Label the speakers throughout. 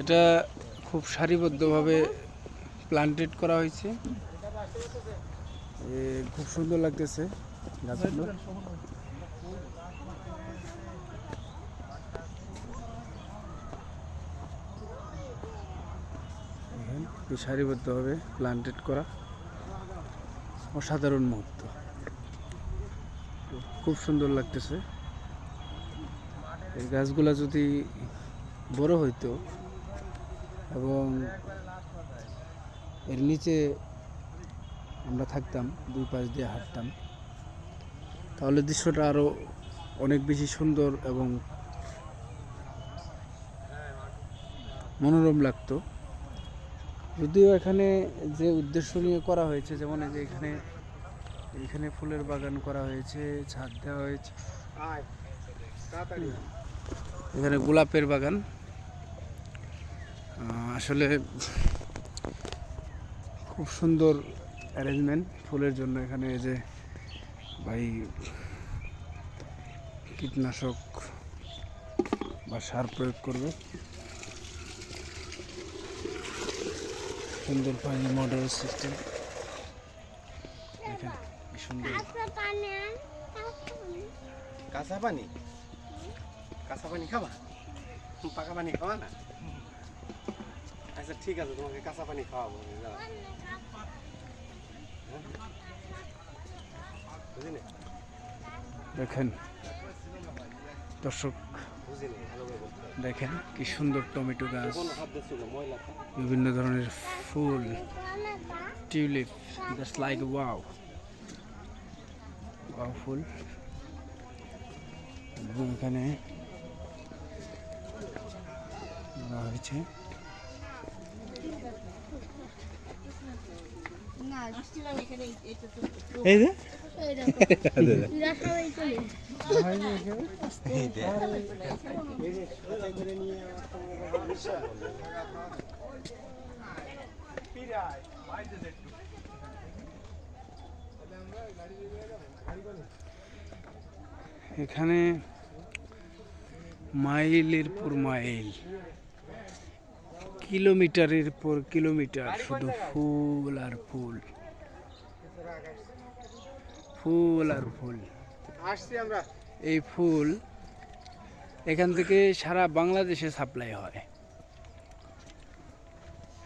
Speaker 1: এটা খুব সারিবদ্ধভাবে প্লান্টেড করা হয়েছে। খুব সুন্দর লাগতেছে গাছগুলো। সারিবদ্ধভাবে প্লান্টেড করা। অসাধারণ মুহূর্ত। খুব সুন্দর লাগতেছে। এই গাছগুলা যদি বড় হইতো এবং এর নিচে আমরা থাকতাম দুই পাশ দিয়ে হাঁটতাম। তাহলে দৃশ্যটা আরও অনেক বেশি সুন্দর এবং মনোরম লাগতো। যদিও এখানে যে উদ্দেশ্য নিয়ে করা হয়েছে যেমন যে এখানে এখানে ফুলের বাগান করা হয়েছে ছাদ দেওয়া হয়েছে। এখানে গোলাপের বাগান। আসলে খুব সুন্দর অ্যারেঞ্জমেন্ট ফুলের জন্য এখানে যে ভাই কীটনাশক বা সার প্রয়োগ করবে। সুন্দর পানি মডেল সিস্টেম কি সুন্দর।
Speaker 2: কাঁচা পানি? কাঁচা পানি খাবা? পাকা পানি খাওয়া না? আচ্ছা ঠিক আছে তোমাকে কাঁচা পানি খাওয়াবো। হ্যাঁ?
Speaker 1: দেখেন দর্শক। দেখেন কি সুন্দর টমেটো গাছ বিভিন্ন ধরনের ফুল tulip just like wow wow ফুল এবং এখানে হয়েছে এখানে মাইলের পর মাইল। কিলোমিটারের পর কিলোমিটার শুধু ফুল আর ফুল। ফুল আর ফুল।
Speaker 2: আসছি আমরা।
Speaker 1: এই ফুল এখান থেকে সারা বাংলাদেশে সাপ্লাই হয়।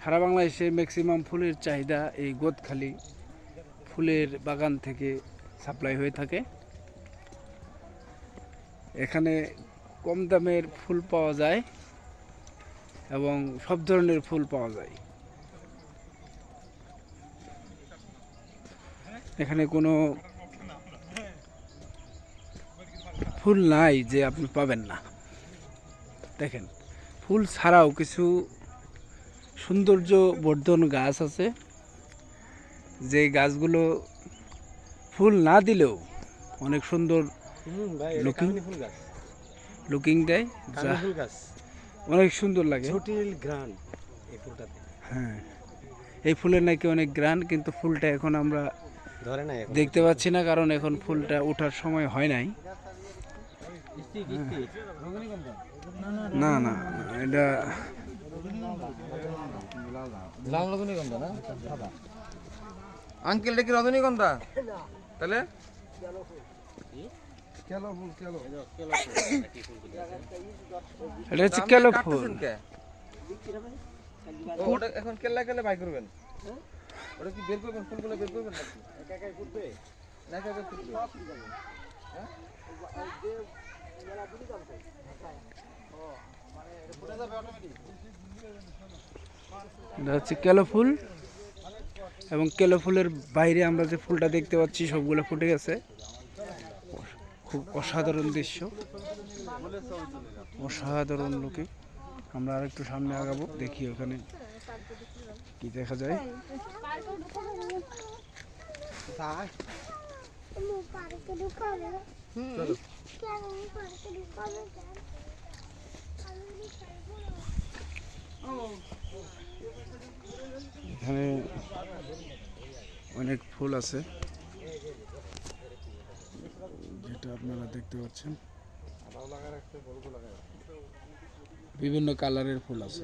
Speaker 1: সারা বাংলাদেশে ম্যাক্সিমাম ফুলের চাহিদা এই গোদখালি ফুলের বাগান থেকে সাপ্লাই হয়ে থাকে। এখানে কম দামের ফুল পাওয়া যায়। এবং সব ধরনের ফুল পাওয়া যায়। এখানে কোনো ফুল নাই যে আপনি পাবেন না। দেখেন ফুল ছাড়াও কিছু সৌন্দর্য বর্ধন গাছ আছে। যে গাছগুলো ফুল না দিলেও অনেক সুন্দর
Speaker 2: গাছ।
Speaker 1: লুকিং দেয়
Speaker 2: ফুল গাছ।
Speaker 1: অনেক সুন্দর লাগে।
Speaker 2: জটিল গ্রান এই ফুলটাতে।
Speaker 1: হ্যাঁ। এই ফুলের নাকি অনেক গ্রান কিন্তু ফুলটা এখন আমরা
Speaker 2: ধরে না
Speaker 1: দেখতে পাচ্ছি না কারণ এখন ফুলটা ওঠার সময় হয় নাই। না না এটা
Speaker 3: লাল রজনীগন্ধা না আঙ্কেল এটা কি রজনীগন্ধা? তাহলে?
Speaker 1: এটা হচ্ছে কেলো ফুল?
Speaker 3: ও, ওটা এখন কেল্লা কেল্লা বাই করবেন? ওটা কি বের করবেন? ফুলগুলো বের করবেন নাকি?
Speaker 2: একা একাই ফুটবে?
Speaker 3: না একা একা ফুটবে?
Speaker 1: এটা হচ্ছে কেলো ফুল। এবং কেলো ফুলের বাইরে আমরা যে ফুলটা দেখতে পাচ্ছি সবগুলো ফুটে গেছে। খুব অসাধারণ দৃশ্য। অসাধারণ লোকে আমরা আর একটু সামনে আগাবো, দেখি ওখানে কি দেখা যায়। এখানে অনেক ফুল আছে। যেটা আপনারা দেখতে পাচ্ছেন। বিভিন্ন কালারের ফুল আছে।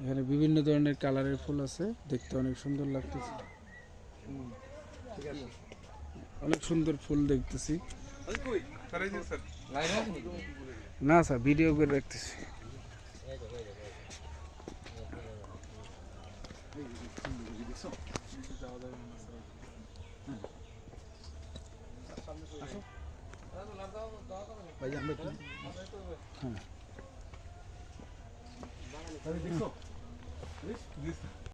Speaker 1: এখানে বিভিন্ন ধরনের কালারের ফুল আছে। দেখতে অনেক সুন্দর লাগতেছে। অনেক সুন্দর ফুল দেখতেছি? না স্যার ভিডিও করে রাখতেছি। ভাই আমরা একটু হ্যাঁ দেখছ